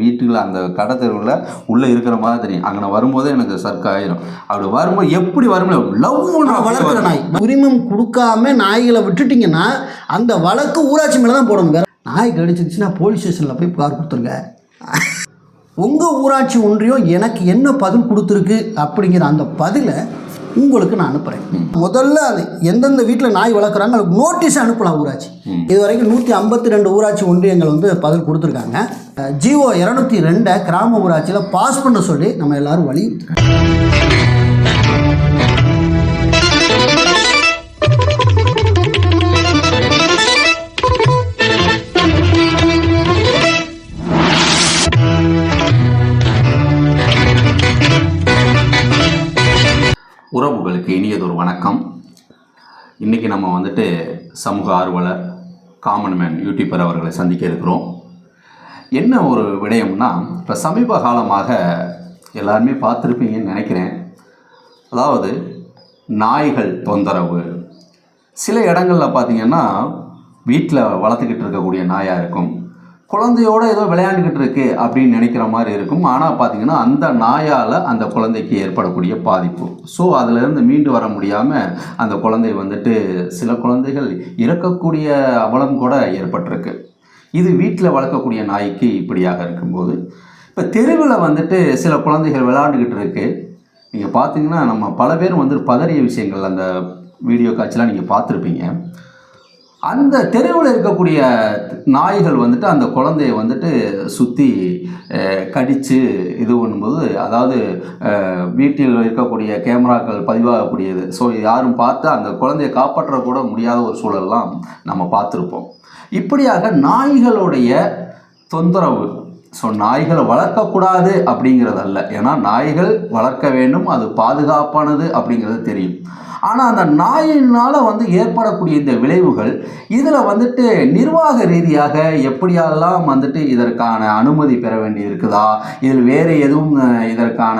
வீட்டுல அந்த கடை தெருவில் உள்ளே இருக்கிற மாதிரி தெரியும். அங்கே வரும்போதே எனக்கு சர்க் ஆயிரும். அப்படி வரும்போது எப்படி வரும் லவ் வளர்க்குற நாய். உரிமம் கொடுக்காம நாய்களை விட்டுட்டீங்கன்னா அந்த வழக்கு ஊராட்சி மேலே தான் போடணும். வேற நாய் கடிச்சிருச்சுன்னா போலீஸ் ஸ்டேஷனில் போய் புகார் கொடுத்துருங்க. உங்கள் ஊராட்சி ஒன்றியம் எனக்கு என்ன பதில் கொடுத்துருக்கு அப்படிங்கிற அந்த பதிலை உங்களுக்கு நான் அனுப்புகிறேன் முதல்ல அது எந்தெந்த வீட்டில் நாய் வளர்க்குறாங்க அதுக்கு நோட்டீஸ் அனுப்பலாம் ஊராட்சி. இது வரைக்கும் நூற்றி ஐம்பத்தி ரெண்டு ஊராட்சி ஒன்றியங்கள் வந்து பதில் கொடுத்துருக்காங்க. ஜிஓ இரநூத்தி ரெண்டை கிராம ஊராட்சியில் பாஸ் பண்ண சொல்லி நம்ம எல்லாரும் வலியுறுத்துறோம் வணக்கம். இன்றைக்கி நம்ம வந்துட்டு சமூக ஆர்வலர் காமன் மேன் யூடியூபர் அவர்களை சந்திக்க இருக்கிறோம். என்ன ஒரு விடயம்னா இப்போ சமீப காலமாக எல்லாருமே பார்த்துருப்பீங்கன்னு நினைக்கிறேன். அதாவது நாய்கள் தொந்தரவு. சில இடங்களில் பார்த்திங்கன்னா வீட்டில் வளர்த்துக்கிட்டு இருக்கக்கூடிய நாயாக இருக்கும். குழந்தையோட ஏதோ விளையாண்டுக்கிட்டு இருக்கு அப்படின்னு நினைக்கிற மாதிரி இருக்கும். ஆனால் பார்த்தீங்கன்னா அந்த நாயால் அந்த குழந்தைக்கு ஏற்படக்கூடிய பாதிப்பு. ஸோ அதிலிருந்து மீண்டு வர முடியாமல் அந்த குழந்தை வந்துட்டு சில குழந்தைகள் இறக்கக்கூடிய அவலம் கூட ஏற்பட்டிருக்கு. இது வீட்டில் வளர்க்கக்கூடிய நாய்க்கு இப்படியாக இருக்கும்போது இப்போ தெருவில் வந்துட்டு சில குழந்தைகள் விளையாண்டுக்கிட்டு இருக்கு. நீங்கள் பார்த்தீங்கன்னா நம்ம பல பேர் வந்து பதறிய விஷயங்கள் அந்த வீடியோ காட்சிலாம் நீங்கள் பார்த்துருப்பீங்க அந்த தெருவில் இருக்கக்கூடிய நாய்கள் வந்துட்டு அந்த குழந்தைய வந்துட்டு சுற்றி கடித்து இது பண்ணும்போது அதாவது வீட்டில் இருக்கக்கூடிய கேமராக்கள் பதிவாகக்கூடியது. ஸோ யாரும் பார்த்து அந்த குழந்தைய காப்பாற்ற கூட முடியாத ஒரு சூழல்லாம் நம்ம பார்த்துருப்போம். இப்படியாக நாய்களுடைய தொந்தரவு ஸோ நாய்களை வளர்க்கக்கூடாது அப்படிங்கிறதல்ல. ஏன்னா நாய்கள் வளர்க்க வேண்டும் அது பாதுகாப்பானது அப்படிங்கிறது தெரியும். ஆனால் அந்த நாயினால் வந்து ஏற்படக்கூடிய இந்த விளைவுகள் இதில் வந்துட்டு நிர்வாக ரீதியாக எப்படியெல்லாம் வந்துட்டு இதற்கான அனுமதி பெற வேண்டி இருக்குதா? இதில் வேறு எதுவும் இதற்கான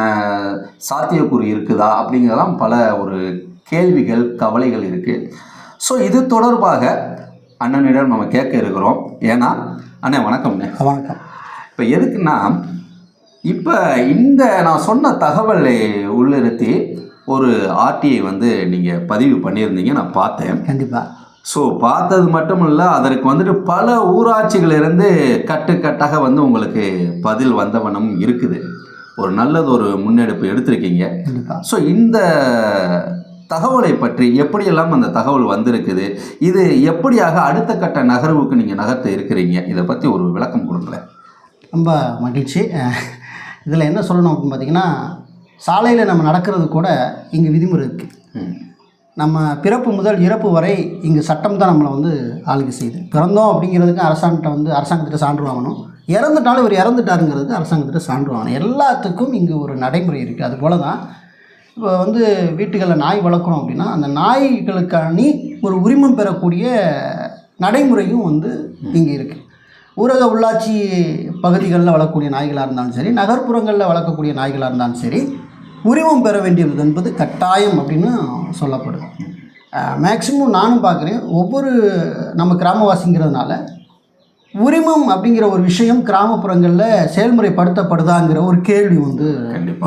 சாத்தியக்கூறு இருக்குதா? அப்படிங்கிறதெல்லாம் பல ஒரு கேள்விகள் கவலைகள் இருக்குது ஸோ இது தொடர்பாக அண்ணனிடம் நம்ம கேட்க இருக்கிறோம். ஏன்னா அண்ணே வணக்கம்ண்ணே வணக்கம். இப்போ எதுக்குன்னா இப்போ இந்த நான் சொன்ன தகவலை உள்ளிருத்தி ஒரு ஆர்டிஐ வந்து நீங்கள் பதிவு பண்ணியிருந்தீங்க நான் பார்த்தேன். கண்டிப்பாக ஸோ பார்த்தது மட்டும் இல்லை அதற்கு வந்துட்டு பல ஊராட்சிகளிலிருந்து கட்டுக்கட்டாக வந்து உங்களுக்கு பதில் வந்த வண்ணம் இருக்குது. ஒரு நல்லது ஒரு முன்னெடுப்பு எடுத்திருக்கீங்க. ஸோ இந்த தகவலை பற்றி எப்படியெல்லாம் அந்த தகவல் வந்திருக்குது இது எப்படியாக அடுத்த கட்ட நகர்வுக்கு நீங்கள் நகர்த்த இருக்கிறீங்க இதை பற்றி ஒரு விளக்கம் கொடுங்களேன். ரொம்ப மகிழ்ச்சி. இதில் என்ன சொல்லணும் அப்படின்னு பார்த்தீங்கன்னா சாலையில் நம்ம நடக்கிறது கூட இங்கே விதிமுறை இருக்குது நம்ம பிறப்பு முதல் இறப்பு வரை இங்கே சட்டம் தான் நம்மளை வந்து ஆளுகை செய்யுது. பிறந்தோம் அப்படிங்கிறதுக்கு அரசாங்கத்தை வந்து அரசாங்கத்திட்ட சான்று வாங்கணும். இறந்துட்டாலும் இவர் இறந்துட்டாருங்கிறதுக்கு அரசாங்கத்திட்ட சான்று வாங்கணும். எல்லாத்துக்கும் இங்கே ஒரு நடைமுறை இருக்குது அது போல தான் இப்போ வந்து வீட்டுகளில் நாய் வளர்க்குறோம் அப்படின்னா அந்த நாய்களுக்கானி ஒரு உரிமம் பெறக்கூடிய நடைமுறையும் வந்து இங்கே இருக்குது ஊரக உள்ளாட்சி பகுதிகளில் வளர்க்கக்கூடிய நாய்களாக இருந்தாலும் சரி நகர்ப்புறங்களில் வளர்க்கக்கூடிய நாய்களாக இருந்தாலும் சரி உரிமம் பெற வேண்டியது என்பது கட்டாயம் அப்படின்னு சொல்லப்படுது மேக்சிமம் நானும் பார்க்குறேன் ஒவ்வொரு நம்ம கிராமவாசிங்கிறதுனால உரிமம் அப்படிங்கிற ஒரு விஷயம் கிராமப்புறங்களில் செயல்முறைப்படுத்தப்படுதாங்கிற ஒரு கேள்வி வந்து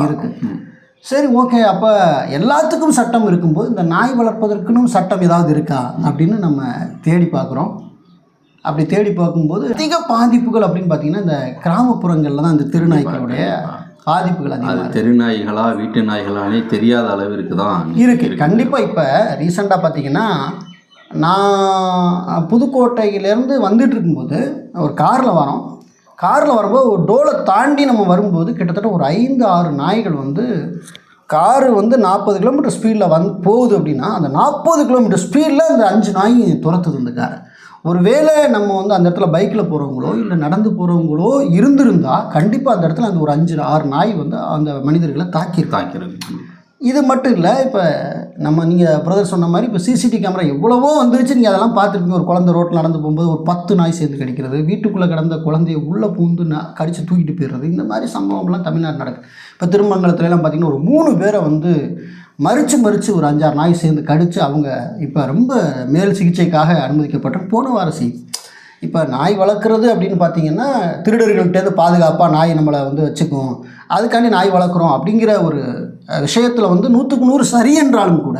இருக்குது சரி ஓகே அப்போ எல்லாத்துக்கும் சட்டம் இருக்கும்போது இந்த நாய் வளர்ப்பதற்குன்னு சட்டம் ஏதாவது இருக்கா அப்படின்னு நம்ம தேடி பார்க்குறோம். அப்படி தேடி பார்க்கும்போது அதிக பாதிப்புகள் அப்படின்னு பார்த்தீங்கன்னா இந்த கிராமப்புறங்களில் தான் இந்த திருநாய்களுடைய பாதிப்புகள் அதிகமாக அது தெருநாய்களா வீட்டு நாய்களானே தெரியாத அளவிற்கு தான் இருக்குது கண்டிப்பாக இப்போ ரீசெண்டாக பார்த்தீங்கன்னா நான் புதுக்கோட்டையிலேருந்து வந்துட்டு இருக்கும்போது ஒரு காரில் வரோம். காரில் வரும்போது ஒரு டோலை தாண்டி நம்ம வரும்போது கிட்டத்தட்ட ஒரு ஐந்து ஆறு நாய்கள் வந்து காரு வந்து நாற்பது கிலோமீட்டர் ஸ்பீடில் வந்து போகுது அப்படின்னா அந்த நாற்பது கிலோமீட்டர் ஸ்பீடில் அந்த அஞ்சு நாய் துரத்துது இந்த காரை. ஒருவேளை நம்ம வந்து அந்த இடத்துல பைக்கில் போகிறவங்களோ இல்லை நடந்து போகிறவங்களோ இருந்திருந்தா கண்டிப்பாக அந்த இடத்துல அந்த ஒரு அஞ்சு ஆறு நாய் வந்து அந்த மனிதர்களை தாக்கியிருக்காங்க தாக்கிறது இது மட்டும் இல்லை இப்போ நம்ம நீங்கள் பிரதர் சொன்ன மாதிரி இப்போ சிசிடிவி கேமரா எவ்வளவோ வந்துருச்சு நீங்கள் அதெல்லாம் பார்த்துருப்பீங்க. ஒரு குழந்தை ரோட்டில் நடந்து போகும்போது ஒரு பத்து நாய் சேர்ந்து கடிக்கிறது வீட்டுக்குள்ளே கிடந்த குழந்தைய உள்ளே பூந்து ந கடித்து தூக்கிட்டு போயிடுறது இந்த மாதிரி சம்பவம்லாம் தமிழ்நாடு நடக்குது. இப்போ திருமங்கலத்துலலாம் பார்த்தீங்கன்னா ஒரு மூணு பேரை வந்து மறித்து மறித்து ஒரு அஞ்சாறு நாய் சேர்ந்து கடித்து அவங்க இப்போ ரொம்ப மேல் சிகிச்சைக்காக அனுமதிக்கப்பட்ட போன வார இப்போ நாய் வளர்க்குறது அப்படின்னு பார்த்தீங்கன்னா திருடர்கள்ட்டேருந்து பாதுகாப்பாக நாய் நம்மளை வந்து வச்சுக்கும். அதுக்காண்டி நாய் வளர்க்குறோம் அப்படிங்கிற ஒரு விஷயத்தில் வந்து நூற்றுக்கு நூறு சரி என்றாலும் கூட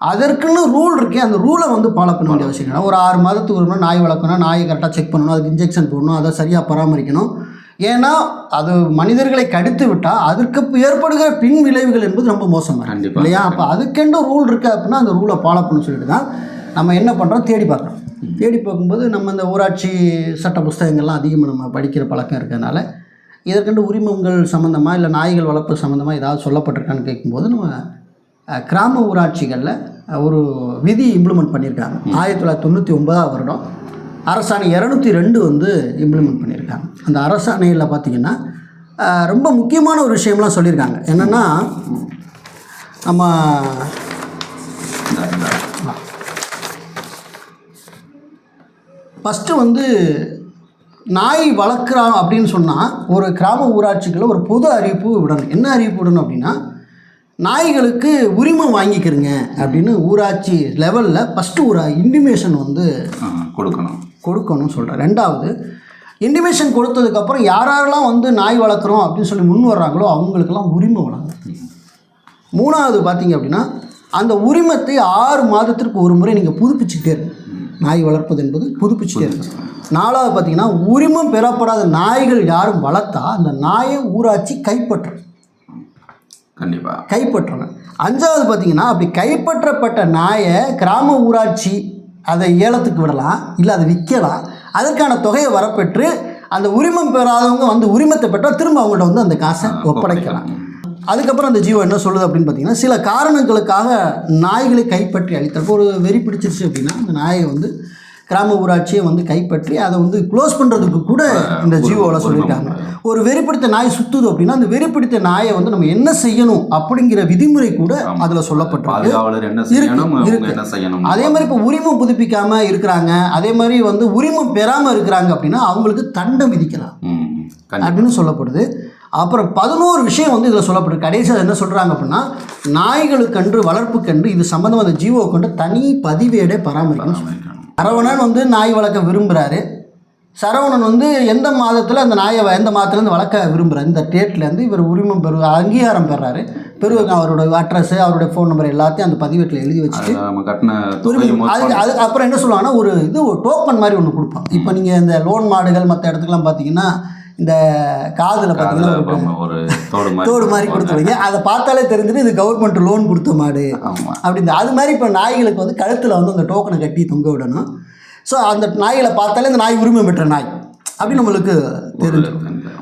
அதற்குன்னு ரூல் இருக்கே அந்த ரூலை வந்து ஃபாலோ பண்ண வேண்டிய அவசியம் இல்லை. ஒரு ஆறு மாதத்துக்கு ஒரு நாய் வளர்க்கணும் நாயை கரெக்டாக செக் பண்ணணும் அதுக்கு இன்ஜெக்ஷன் போடணும் அதை சரியாக பராமரிக்கணும். ஏன்னா அது மனிதர்களை கடித்து விட்டால் அதற்கு ஏற்படுகிற பின் விளைவுகள் என்பது ரொம்ப மோசமாக கண்டிப்பா. இல்லையா? அப்போ அதுக்கென்று ரூல் இருக்குது அப்படின்னா அந்த ரூலை ஃபாலோ பண்ண சொல்லிட்டு தான் நம்ம என்ன பண்ணுறோம் தேடி பார்க்குறோம். தேடி பார்க்கும்போது நம்ம இந்த ஊராட்சி சட்ட புஸ்தகங்கள்லாம் அதிகமாக நம்ம படிக்கிற பழக்கம் இருக்கிறதுனால இதற்கென்று உரிமங்கள் சம்மந்தமாக இல்லை நாய்கள் வளர்ப்பு சம்மந்தமாக ஏதாவது சொல்லப்பட்டிருக்கான்னு கேட்கும்போது நம்ம கிராம ஊராட்சிகளில் ஒரு விதி இம்ப்ளிமெண்ட் பண்ணியிருக்காங்க ஆயிரத்தி தொள்ளாயிரத்தி தொண்ணூற்றி ஒன்பதாம் வருடம் அரசாணை இரநூத்தி ரெண்டு வந்து இம்ப்ளிமெண்ட் பண்ணியிருக்காங்க. அந்த அரசாணையில் பார்த்தீங்கன்னா ரொம்ப முக்கியமான ஒரு விஷயம்லாம் சொல்லியிருக்காங்க. என்னென்னா நம்ம ஃபஸ்ட்டு வந்து நாய் வளர்க்குறான் அப்படின்னு சொன்னால் ஒரு கிராம ஊராட்சிக்குள்ளே ஒரு பொது அறிவிப்பு விடணும். என்ன அறிவிப்பு விடணும் அப்படின்னா நாய்களுக்கு உரிமம் வாங்கிக்கிறங்க அப்படின்னு ஊராட்சி லெவலில் ஃபஸ்ட்டு ஒரு இன்டிமேஷன் வந்து கொடுக்கணும். கொடுக்கணும்னு சொல்கிறேன் ரெண்டாவது இன்டிமேஷன் கொடுத்ததுக்கப்புறம் யார் யாரெல்லாம் வந்து நாய் வளர்க்குறோம் அப்படின்னு சொல்லி முன் வர்றாங்களோ அவங்களுக்கெல்லாம் உரிமை வழங்கணும். மூணாவது பார்த்தீங்க அப்படின்னா அந்த உரிமத்தை ஆறு மாதத்திற்கு ஒரு முறை நீங்கள் புதுப்பிச்சுக்கிட்டே இருங்க. நாய் வளர்ப்பது என்பது புதுப்பிச்சுட்டே இருக்கு நாலாவது பார்த்தீங்கன்னா உரிமம் பெறப்படாத நாய்கள் யாரும் வளர்த்தா அந்த நாயை ஊராட்சி கைப்பற்றும். கண்டிப்பா. கைப்பற்றணும் அஞ்சாவது பார்த்தீங்கன்னா அப்படி கைப்பற்றப்பட்ட நாயை கிராம ஊராட்சி அதை ஏலத்துக்கு விடலாம் இல்லை அதை விற்கலாம். அதற்கான தொகையை வரப்பெற்று அந்த உரிமம் பெறாதவங்க வந்து உரிமத்தை பெற்றால் திரும்ப அவங்கள்ட்ட வந்து அந்த காசை ஒப்படைக்கலாம். அதுக்கப்புறம் அந்த ஜீவோ என்ன சொல்லுது அப்படின்னு பார்த்தீங்கன்னா சில காரணங்களுக்காக நாய்களை கைப்பற்றி அளித்தல் இப்போ ஒரு வெறி பிடிச்சிருச்சு அப்படின்னா அந்த நாயை வந்து கிராம ஊராட்சியை வந்து கைப்பற்றி அதை வந்து க்ளோஸ் பண்ணுறதுக்கு கூட இந்த ஜீவோவில் சொல்லியிருக்காங்க. ஒரு வெறிப்பிடித்த நாய் சுத்துது அப்படின்னா அந்த வெறிப்பிடித்த நாயை வந்து நம்ம என்ன செய்யணும் அப்படிங்கிற விதிமுறை கூட அதில் சொல்லப்பட்டிருக்கு. அதே மாதிரி இப்போ உரிமம் புதுப்பிக்காம இருக்கிறாங்க அதே மாதிரி வந்து உரிமம் பெறாமல் இருக்கிறாங்க அப்படின்னா அவங்களுக்கு தண்டம் விதிக்கலாம் அப்படின்னு சொல்லப்படுது. அப்புறம் பதினோரு விஷயம் வந்து இதில் சொல்லப்படுது கடைசியாக என்ன சொல்கிறாங்க அப்படின்னா நாய்களுக்கன்று வளர்ப்புக்கன்று இது சம்மந்தமாக அந்த ஜீவோ கொண்டு தனி பதிவேடை பராமரிக்கணும். சரவணன் வந்து நாய் வளர்க்க விரும்புகிறாரு சரவணன் வந்து எந்த மாதத்தில் அந்த நாயை எந்த மாதத்துலேருந்து வளர்க்க விரும்புகிறார் இந்த டேட்லேருந்து இவர் உரிமம் பெறு அங்கீகாரம் பெறாரு. பெறுவங்க அவரோட அட்ரஸ் அவருடைய ஃபோன் நம்பர் எல்லாத்தையும் அந்த பதிவேட்டில் எழுதி வச்சுட்டு அதுக்கு அதுக்கு அப்புறம் என்ன சொல்லுவாங்கன்னா ஒரு இது ஒரு டோக்கன் மாதிரி ஒன்று கொடுப்பாங்க இப்போ நீங்கள் இந்த லோன் மாடுகள் மற்ற இடத்துக்குலாம் பார்த்தீங்கன்னா இந்த காதில் பார்த்தீங்கன்னா ஒரு தோடு மாதிரி கொடுத்துருவீங்க. அதை பார்த்தாலே தெரிஞ்சுட்டு இது கவர்மெண்ட் லோன் கொடுத்த மாடு. அப்படி அது மாதிரி இப்போ நாய்களுக்கு வந்து கழுத்தில் வந்து அந்த டோக்கனை கட்டி தொங்க விடணும். ஸோ அந்த நாய்களை பார்த்தாலே இந்த நாய் உரிமை பெற்ற நாய். அப்படி நம்மளுக்கு தெரிஞ்சு.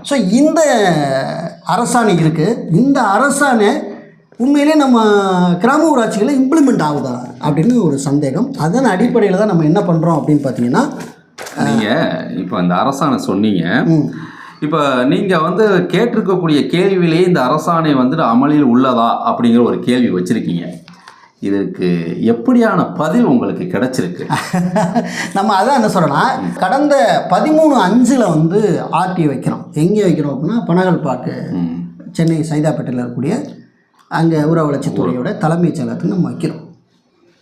ஸோ இந்த அரசாணை இருக்குது இந்த அரசாணை உண்மையிலே நம்ம கிராம ஊராட்சிகளில் இம்ப்ளிமெண்ட் ஆகுதா அப்படின்னு ஒரு சந்தேகம். அதன் அடிப்படையில் தான் நம்ம என்ன பண்ணுறோம் அப்படின்னு பார்த்தீங்கன்னா நீங்க இப்போ இந்த அரசாணை சொன்னீங்க. இப்போ நீங்க வந்து கேட்டிருக்கக்கூடிய கேள்வியிலேயே இந்த அரசாணை வந்துட்டு அமலில் உள்ளதா அப்படிங்கிற ஒரு கேள்வி வச்சிருக்கீங்க. இதுக்கு எப்படியான பதில் உங்களுக்கு கிடைச்சிருக்கு? நம்ம அதான் என்ன சொல்கிறோன்னா கடந்த பதிமூணு அஞ்சில் வந்து ஆர்டி வைக்கிறோம். எங்கே வைக்கிறோம் அப்படின்னா பனகல் ம். சென்னை சைதாப்பேட்டையில் இருக்கக்கூடிய அங்கே ஊரக வளர்ச்சித்துறையோட தலைமைச் செயலகத்துக்கு நம்ம வைக்கிறோம்.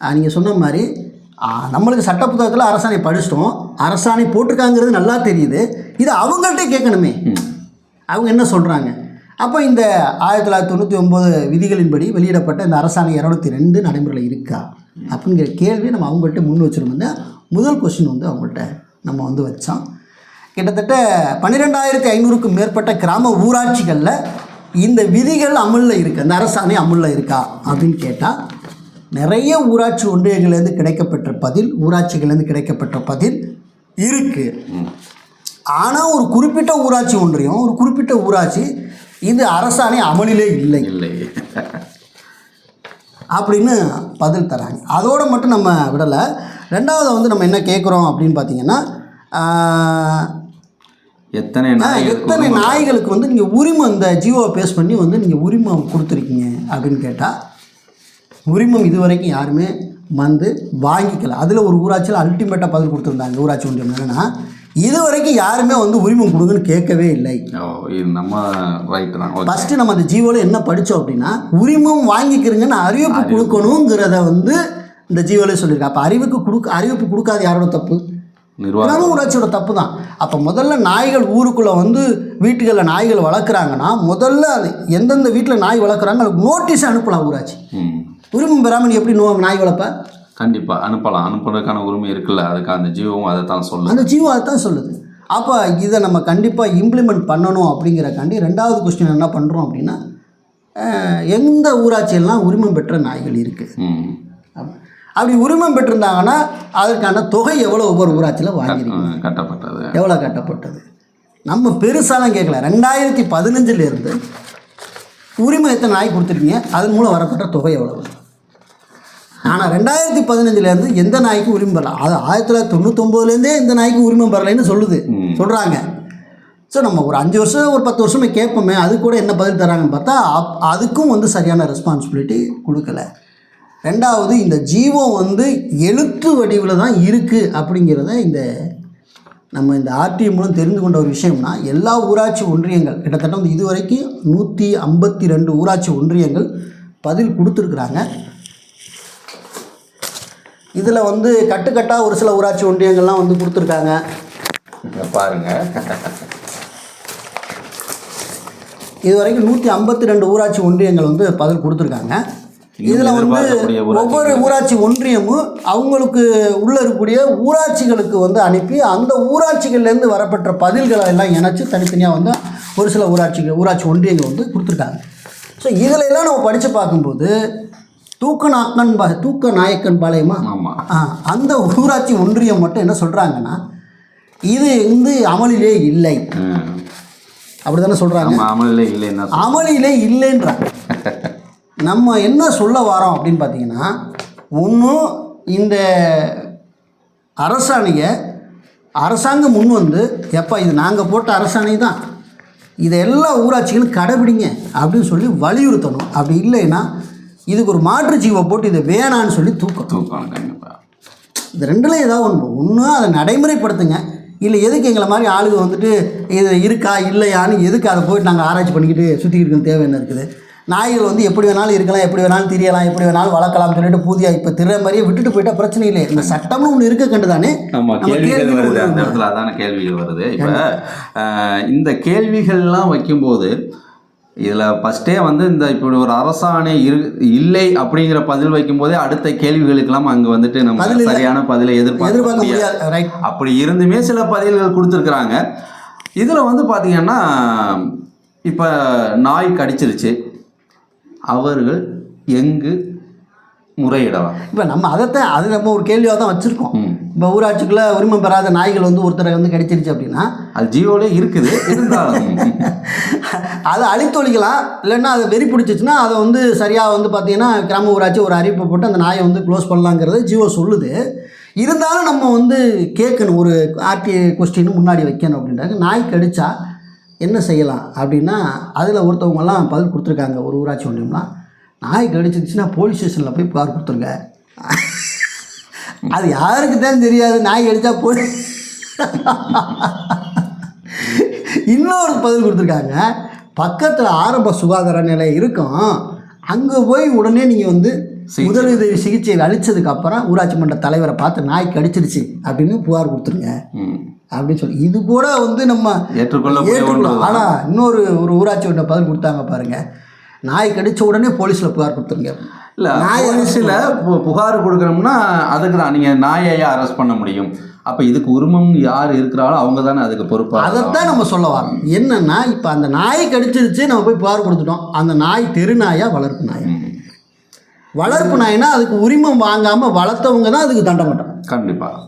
நீங்கள் சொன்ன மாதிரி நம்மளுக்கு சட்ட புத்தகத்தில் அரசாணை படிச்சிட்டோம். அரசாணை போட்டிருக்காங்கிறது நல்லா தெரியுது. இது அவங்கள்ட்ட கேட்கணுமே. அவங்க என்ன சொல்கிறாங்க அப்போ இந்த ஆயிரத்தி தொள்ளாயிரத்தி தொண்ணூற்றி ஒம்பது விதிகளின்படி வெளியிடப்பட்ட இந்த அரசாணை இரநூத்தி ரெண்டு நடைமுறையில் இருக்கா? அப்படிங்கிற கேள்வி நம்ம அவங்கள்ட்ட முன் வச்சுருந்தோம்னா முதல் கொஸ்டின் வந்து அவங்கள்ட்ட நம்ம வந்து வச்சோம். கிட்டத்தட்ட பன்னிரெண்டாயிரத்தி ஐநூறுக்கும் மேற்பட்ட கிராம ஊராட்சிகளில் இந்த விதிகள் அமலில் இருக்குது அந்த அரசாணை அமலில் இருக்கா? அப்படின்னு கேட்டால் நிறைய ஊராட்சி ஒன்றியங்கள்லேருந்து கிடைக்கப்பெற்ற பதில் ஊராட்சிகள்லேருந்து கிடைக்கப்பெற்ற பதில் இருக்குது. ஆனால் ஒரு குறிப்பிட்ட ஊராட்சி ஒன்றியம் ஒரு குறிப்பிட்ட ஊராட்சி இது அரசாணை அமலிலே இல்லை. இல்லை. அப்படின்னு பதில் தராங்க. அதோடு மட்டும் நம்ம விடலை. ரெண்டாவது வந்து நம்ம என்ன கேட்குறோம் அப்படின்னு பார்த்தீங்கன்னா எத்தனை எத்தனை நாய்களுக்கு வந்து நீங்கள் உரிமம் இந்த ஜியோவை பேஸ் பண்ணி வந்து நீங்கள் உரிமம் கொடுத்துருக்கீங்க அப்படின்னு கேட்டால் உரிமம் இதுவரைக்கும் யாருமே வந்து வாங்கிக்கல. அதில் ஒரு ஊராட்சியில் அல்டிமேட்டாக பதில் கொடுத்துருந்தாங்க. ஊராட்சி ஒன்றியம் என்னென்னா இது வரைக்கும் யாருமே வந்து உரிமம் கொடுங்கன்னு கேட்கவே இல்லை. நம்ம ரைட்டு தான். ஃபஸ்ட்டு நம்ம அந்த ஜீவோவில் என்ன படித்தோம் அப்படின்னா உரிமம் வாங்கிக்கிறீங்கன்னு அறிவிப்பு கொடுக்கணுங்கிறத வந்து இந்த ஜீவோவில் சொல்லியிருக்கேன் அப்போ அறிவுக்கு கொடுக்க அறிவிப்பு கொடுக்காத யாரோட தப்பு? நிர்வாகம். ஊராட்சியோட தப்பு தான் அப்போ முதல்ல நாய்கள் ஊருக்குள்ளே வந்து வீட்டுகளில் நாய்கள் வளர்க்குறாங்கன்னா முதல்ல அது எந்தெந்த வீட்டில் நாய் வளர்க்குறாங்க அதுக்கு நோட்டீஸ் அனுப்பலாம் ஊராட்சி. உரிமம் பெறாமல் எப்படி நோ நாய் வளர்ப்ப? கண்டிப்பா அனுப்பலாம். அனுப்புறதுக்கான உரிமை இருக்குல்ல அதுக்கு அந்த ஜீவமும் அதை தான் சொல்லுது. அந்த ஜீவோ தான் சொல்லுது. அப்போ இதை நம்ம கண்டிப்பாக இம்ப்ளிமெண்ட் பண்ணணும் அப்படிங்கிறக்காண்டி ரெண்டாவது கொஸ்டின் என்ன பண்ணுறோம் அப்படின்னா எந்த ஊராட்சியெல்லாம் உரிமம் பெற்ற நாய்கள் இருக்குது அப்படி உரிமம் பெற்றிருந்தாங்கன்னா அதற்கான தொகை எவ்வளோ ஒவ்வொரு ஊராட்சியில் வாங்கியிருக்கீங்க? கட்டப்பட்டது. எவ்வளோ கட்டப்பட்டது? நம்ம பெருசாலாம் கேட்கல. ரெண்டாயிரத்தி பதினஞ்சுலேருந்து உரிமை எத்தனை நாய் கொடுத்துருக்கீங்க? அதன் மூலம் வரப்பட்ட தொகை எவ்வளவு? ஆனால் ரெண்டாயிரத்தி பதினஞ்சுலேருந்து எந்த நாய்க்கும் உரிமை பெறல அது ஆயிரத்தி தொள்ளாயிரத்தி தொண்ணூத்தொம்போதுலேருந்தே எந்த நாய்க்கும் உரிமை பெறலைன்னு சொல்லுது. சொல்கிறாங்க ஸோ நம்ம ஒரு அஞ்சு வருஷம் ஒரு பத்து வருஷமே கேட்போமே அது கூட என்ன பதில் தராங்கன்னு பார்த்தா அப் அதுக்கும் வந்து சரியான ரெஸ்பான்சிபிலிட்டி கொடுக்கல. ரெண்டாவது இந்த ஜீவம் வந்து எழுத்து வடிவில் தான் இருக்குது அப்படிங்கிறத இந்த நம்ம இந்த ஆர்டிஐ மூலம் தெரிந்து கொண்ட ஒரு விஷயம்னா எல்லா ஊராட்சி ஒன்றியங்கள் கிட்டத்தட்ட வந்து இதுவரைக்கும் நூற்றி ஐம்பத்தி ரெண்டு ஊராட்சி ஒன்றியங்கள் பதில் கொடுத்துருக்குறாங்க. இதில் வந்து கட்டுக்கட்டாக ஒரு சில ஊராட்சி ஒன்றியங்கள்லாம் வந்து கொடுத்துருக்காங்க. பாருங்க. இது வரைக்கும் நூற்றி ஐம்பத்தி ரெண்டு ஊராட்சி ஒன்றியங்கள் வந்து பதில் கொடுத்துருக்காங்க. இதில் வந்து ஒவ்வொரு ஊராட்சி ஒன்றியமும் அவங்களுக்கு உள்ள இருக்கக்கூடிய ஊராட்சிகளுக்கு வந்து அனுப்பி அந்த ஊராட்சிகள்லேருந்து வரப்பெற்ற பதில்களை எல்லாம் இணைச்சு தனித்தனியாக வந்து ஒரு சில ஊராட்சிகள் ஊராட்சி ஒன்றியங்கள் வந்து கொடுத்துருக்காங்க. ஸோ இதில் எல்லாம் நம்ம படித்து பார்க்கும்போது தூக்க நாக்கன் பா தூக்க நாயக்கன் பாளையமா? ஆமா. ஆ, அந்த ஊராட்சி ஒன்றியம் மட்டும் என்ன சொல்கிறாங்கன்னா இது வந்து அமலிலே இல்லை. அப்படி தானே சொல்கிறாங்க அமலில் இல்லைன்னா அமளியிலே இல்லைன்றாங்க. நம்ம என்ன சொல்ல வரோம் அப்படின்னு பார்த்தீங்கன்னா ஒன்றும் இந்த அரசாணையை அரசாங்கம் முன் வந்து எப்பா இது நாங்கள் போட்ட அரசாணை தான். இதை எல்லா ஊராட்சிகளும் கடைபிடிங்க அப்படின்னு சொல்லி வலியுறுத்தணும். அப்படி இல்லைன்னா இதுக்கு ஒரு மாற்று ஜீவை போட்டு இதை வேணான்னு சொல்லி தூக்கம். தூக்கம் இது ரெண்டுல ஏதாவது ஒன்று. ஒன்று அதை நடைமுறைப்படுத்துங்க. இல்லை எதுக்கு எங்களை மாதிரி ஆளுங்க வந்துட்டு இது இருக்கா இல்லையான்னு எதுக்கு அதை போயிட்டு நாங்கள் ஆராய்ச்சி பண்ணிக்கிட்டு சுற்றிக்கிட்டு தேவை என்ன இருக்குது? நாய்கள் வந்து எப்படி வேணாலும் இருக்கலாம் எப்படி வேணாலும் திரியலாம் எப்படி வேணாலும் வளர்க்கலாம்னு சொல்லிட்டு பூதியா இப்போ திற மாதிரியே விட்டுட்டு போயிட்டா பிரச்சனை இல்லை இந்த சட்டம்னு ஒன்று இருக்க கண்டு தானே? கேள்விகள் கேள்வி வருது. அந்த இடத்துல அதான கேள்விகள் வருது. இப்போ இந்த கேள்விகள்லாம் வைக்கும்போது இதில் ஃபஸ்ட்டே வந்து இந்த இப்படி ஒரு அரசாணை இரு இல்லை அப்படிங்கிற பதில் வைக்கும்போதே அடுத்த கேள்விகளுக்கெல்லாம் அங்கே வந்துட்டு நம்ம. சரியான பதிலை எதிர்பார்க்க முடியாது. அப்படி இருந்துமே சில பதில்கள் கொடுத்துருக்குறாங்க. இதில் வந்து பார்த்தீங்கன்னா இப்போ நாய் கடிச்சிருச்சு. அவர்கள் எங்கு முறையிடலாம். இப்போ நம்ம அதைத்தான் அது நம்ம ஒரு கேள்வியாக தான் வச்சுருக்கோம். இப்போ ஊராட்சிக்குள்ளே உரிமை பெறாத நாய்கள் வந்து ஒருத்தரை வந்து கடிச்சிருச்சு அப்படின்னா? அது ஜியோலே இருக்குது இருந்தாலும். அதை அழித்தொழிக்கலாம். இல்லைன்னா அதை வெறி பிடிச்சிச்சுன்னா அதை வந்து சரியாக வந்து பார்த்தீங்கன்னா கிராம ஊராட்சி ஒரு அறிவிப்பை போட்டு அந்த நாயை வந்து க்ளோஸ் பண்ணலாங்கிறது ஜியோ சொல்லுது. இருந்தாலும் நம்ம வந்து கேட்கணும் ஒரு ஆர்டிஐ கொஸ்டின் முன்னாடி வைக்கணும் அப்படின்றாங்க. நாய் கடிச்சா என்ன செய்யலாம் அப்படின்னா அதில் ஒருத்தவங்கலாம் பதில் கொடுத்துருக்காங்க. ஒரு ஊராட்சி ஒன்றியம்லாம். நாய் கடிச்சிருச்சுன்னா போலீஸ் ஸ்டேஷனில் போய் புகார் கொடுத்துருங்க. அது யாருக்கு தான் தெரியாது. நாய் கடிச்சா போலீஸ். இன்னொரு பதில் கொடுத்துருக்காங்க. பக்கத்தில் ஆரம்ப சுகாதார நிலையம் இருக்கும். அங்கே போய் உடனே நீங்கள் வந்து. முதலுதவி சிகிச்சை அளித்ததுக்கு அப்புறம் ஊராட்சி மன்ற தலைவரை பார்த்து நாய் கடிச்சிருச்சு அப்படின்னு புகார் கொடுத்துருங்க. அப்படின்னு சொல்லி இது கூட வந்து நம்ம ஏற்றுக்கொள்ளக்கூடிய ஏற்றுக்கலாம் ஒன்று ஆனால் இன்னொரு ஒரு ஊராட்சி ஒன்றை பதில் கொடுத்தாங்க பாருங்க. நாய் கடிச்ச உடனே போலீஸில் புகார் கொடுத்துருங்க. இல்ல நாயை பு- புகார் கொடுக்குறோம்னா அதுக்கு தான். நீங்கள் நாயையா அரெஸ்ட் பண்ண முடியும்? அப்போ இதுக்கு உரிமம் யார் இருக்கிறாளோ அவங்க தானே அதுக்கு பொறுப்பாக அதைத்தான் நம்ம சொல்ல வரோம். என்னன்னா இப்போ அந்த நாய் கடிச்சிருச்சு நம்ம போய் புகார் கொடுத்துட்டோம். அந்த நாய் தெரு நாயா வளர்ப்பு நாயா? வளர்ப்பு நாய்னா அதுக்கு உரிமம் வாங்காமல் வளர்த்தவங்க தான் அதுக்கு கட்டணும் கண்டிப்பாக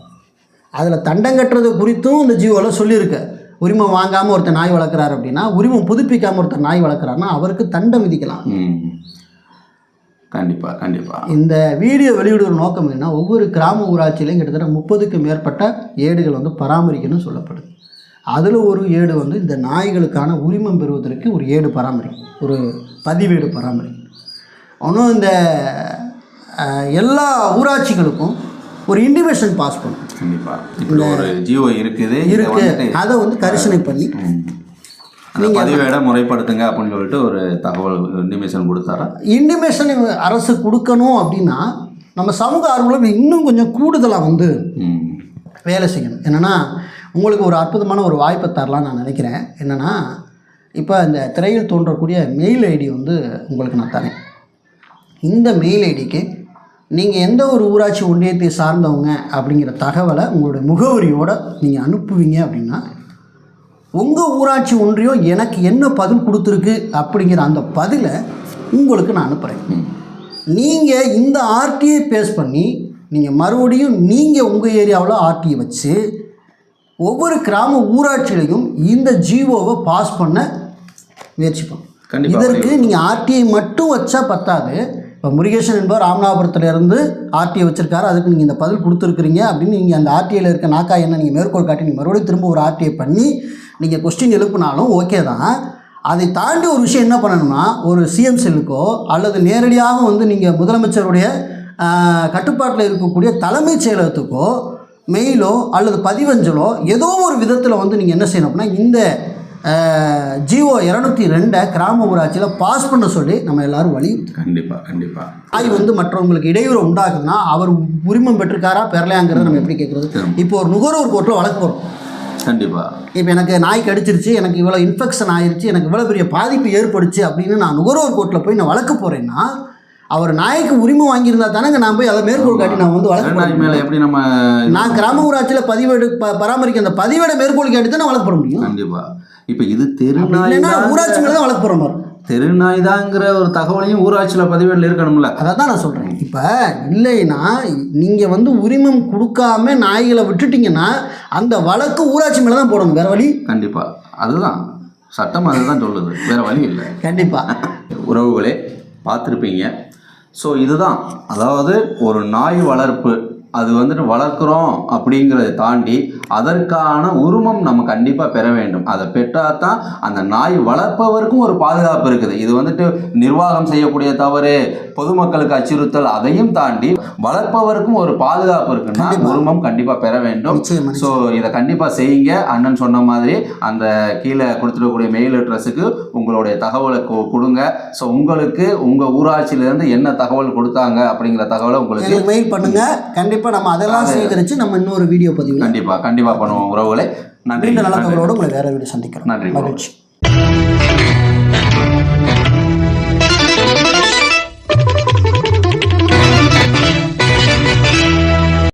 அதில் தண்டம் கட்டுறது குறித்தும் இந்த ஜீவோவில் சொல்லியிருக்கு. உரிமம் வாங்காமல் ஒருத்தர் நாய் வளர்க்குறாரு அப்படின்னா உரிமம் புதுப்பிக்காமல் ஒருத்தர் நாய் வளர்க்குறாருன்னா அவருக்கு தண்டம் விதிக்கலாம். கண்டிப்பாக கண்டிப்பாக இந்த வீடியோ வெளியிடுற நோக்கம் என்ன ஒவ்வொரு கிராம ஊராட்சியிலையும் கிட்டத்தட்ட முப்பதுக்கு மேற்பட்ட ஏடுகள் வந்து பராமரிக்கணும்னு சொல்லப்படுது. அதில் ஒரு ஏடு வந்து இந்த நாய்களுக்கான உரிமம் பெறுவதற்கு ஒரு ஏடு பராமரிக்கும் ஒரு பதிவேடு பராமரிக்கும் ஒன்றும் இந்த எல்லா ஊராட்சிகளுக்கும் ஒரு இன்டிமேஷன் பாஸ் பண்ணும். கண்டிப்பாக இப்படி ஒரு ஜியோ இருக்குது இருக்கு. அதை வந்து கரிசனை பண்ணி பதிவேடை முறைப்படுத்துங்க அப்படின்னு சொல்லிட்டு ஒரு தகவல் இன்டிமேஷன் கொடுத்தாரா? இன்டிமேஷன் அரசு கொடுக்கணும் அப்படின்னா நம்ம சமூக ஆர்வலர்கள் இன்னும் கொஞ்சம் கூடுதலாக வந்து வேலை செய்யணும். என்னென்னா உங்களுக்கு ஒரு அற்புதமான ஒரு வாய்ப்பை தரலாம்னு நான் நினைக்கிறேன். என்னென்னா இப்போ இந்த திரையில் தோன்றக்கூடிய மெயில் ஐடி வந்து உங்களுக்கு நான் தரேன். இந்த மெயில் ஐடிக்கு நீங்கள் எந்த ஒரு ஊராட்சி ஒன்றியத்தை சார்ந்தவங்க அப்படிங்கிற தகவலை உங்களுடைய முகவரியோடு நீங்கள் அனுப்புவீங்க அப்படின்னா உங்கள் ஊராட்சி ஒன்றியம் எனக்கு என்ன பதில் கொடுத்துருக்கு அப்படிங்கிற அந்த பதிலை உங்களுக்கு நான் அனுப்புகிறேன் நீங்கள் இந்த ஆர்டிஐ பேஸ் பண்ணி நீங்கள் மறுபடியும் நீங்கள் உங்கள் ஏரியாவில் ஆர்டிஐ வச்சு ஒவ்வொரு கிராம ஊராட்சியிலையும் இந்த ஜிஓவை பாஸ் பண்ண முயற்சிப்போம். இதற்கு நீங்கள் ஆர்டிஐ மட்டும் வச்சா பத்தாது இப்போ முருகேசன் என்பவர் ராமநாதபுரத்துல இருந்து ஆர்டிஐ வச்சிருக்காரு. அதுக்கு நீங்கள் இந்த பதில் கொடுத்துருக்குறீங்க அப்படின்னு நீங்கள் அந்த ஆர்டிஐயில் இருக்க நாக்கா என்ன நீங்கள் மேற்கோள் காட்டி நீங்கள் மறுபடியும் திரும்ப ஒரு ஆர்டிஐ பண்ணி நீங்கள் கொஸ்டின் எழுப்புனாலும் ஓகே தான். அதை தாண்டி ஒரு விஷயம் என்ன பண்ணணும்னா ஒரு சிஎம் செல்லுக்கோ அல்லது நேரடியாக வந்து நீங்கள் முதலமைச்சருடைய கட்டுப்பாட்டில் இருக்கக்கூடிய தலைமைச் செயலகத்துக்கோ மெயிலோ அல்லது பதிவஞ்சலோ ஏதோ ஒரு விதத்தில் வந்து நீங்கள் என்ன செய்யணும் அப்படின்னா இந்த ஜிஓ இரநூத்தி ரெண்டை கிராம ஊராட்சியில் பாஸ் பண்ண சொல்லி நம்ம எல்லாரும் வலியுறுத்தணும் கண்டிப்பா கண்டிப்பா. நாய் வந்து மற்றவங்களுக்கு இடையூறு உண்டாக்குதுன்னா அவர் உரிமம் பெற்றிருக்காரா பெறலையாங்கிறத நம்ம எப்படி கேட்குறது? இப்போ ஒரு நுகர்வோர் கோர்ட்டில் வழக்கு போகிறோம் கண்டிப்பா. இப்போ எனக்கு நாய் கடிச்சிருச்சு எனக்கு இவ்வளோ இன்ஃபெக்ஷன் ஆயிருச்சு எனக்கு இவ்வளோ பெரிய பாதிப்பு ஏற்பட்டுச்சு அப்படின்னு நான் நுகர்வோர் கோர்ட்டில் போய் நான் வழக்கு போகிறேன்னா அவர் நாய்க்கு உரிமை வாங்கியிருந்தா தானே நான் போய் அதை மேற்கோள் காட்டி நான் வந்து வழக்கு மேல எப்படி நம்ம நான் கிராம ஊராட்சியில் பதிவேடு ப பராமரிக்க அந்த பதிவேடை மேற்கோள் கேட்டு தான் நான் வழக்கு போட முடியும்? கண்டிப்பா. இப்ப இது தெருநாய் இல்லைன்னா ஊராட்சி மேலே தான் வழக்கு போகிற மாதிரி. தெருநாய் தாங்கிற ஒரு தகவலையும் ஊராட்சியில பதிவேடுல இருக்கணும்ல. அதை தான் நான் சொல்கிறேன் இப்போ இல்லைன்னா நீங்கள் வந்து உரிமம் கொடுக்காம நாய்களை விட்டுட்டீங்கன்னா அந்த வழக்கு ஊராட்சி மேலே தான் போடணும். வேறு வழி? கண்டிப்பா. அதுதான். சட்டம் அதுதான் சொல்லுது. வேற வழி இல்லை. கண்டிப்பாக உறவுகளே பார்த்துருப்பீங்க. ஸோ இதுதான். அதாவது ஒரு நாய் வளர்ப்பு. அது வந்துட்டு வளர்க்குறோம் அப்படிங்கிறத தாண்டி அதற்கான உரிமம் நம்ம கண்டிப்பாக பெற வேண்டும். அதை பெற்றால் தான் அந்த நாய் வளர்ப்பவருக்கும் ஒரு பாதுகாப்பு இருக்குது. இது வந்துட்டு நிர்வாகம் செய்யக்கூடிய தவறு பொதுமக்களுக்கு அச்சுறுத்தல் அதையும் தாண்டி வளர்ப்பவருக்கும் ஒரு பாதுகாப்பு இருக்குன்னா. உரிமம் கண்டிப்பாக பெற வேண்டும். ஸோ இதை கண்டிப்பாக செய்யுங்க. அண்ணன் சொன்ன மாதிரி அந்த கீழே கொடுத்துருக்கக்கூடிய மெயில் அட்ரஸுக்கு உங்களுடைய தகவலை கு- கொடுங்க. ஸோ உங்களுக்கு உங்கள் ஊராட்சியிலேருந்து என்ன தகவல் கொடுத்தாங்க அப்படிங்கிற தகவலை உங்களுக்கு மெயில் பண்ணுங்க. கண்டிப்பாக நம்ம அதெல்லாம் சேகரித்து நம்ம இன்னொரு வீடியோ பதிவு கண்டிப்பாக கண்டிப்பாக பண்ணுவோம் உறவுகளே. நன்றி நல்ல தகவலோடு உங்களை வேற வீடியோ சந்திக்கிறோம். நன்றி. மகிழ்ச்சி.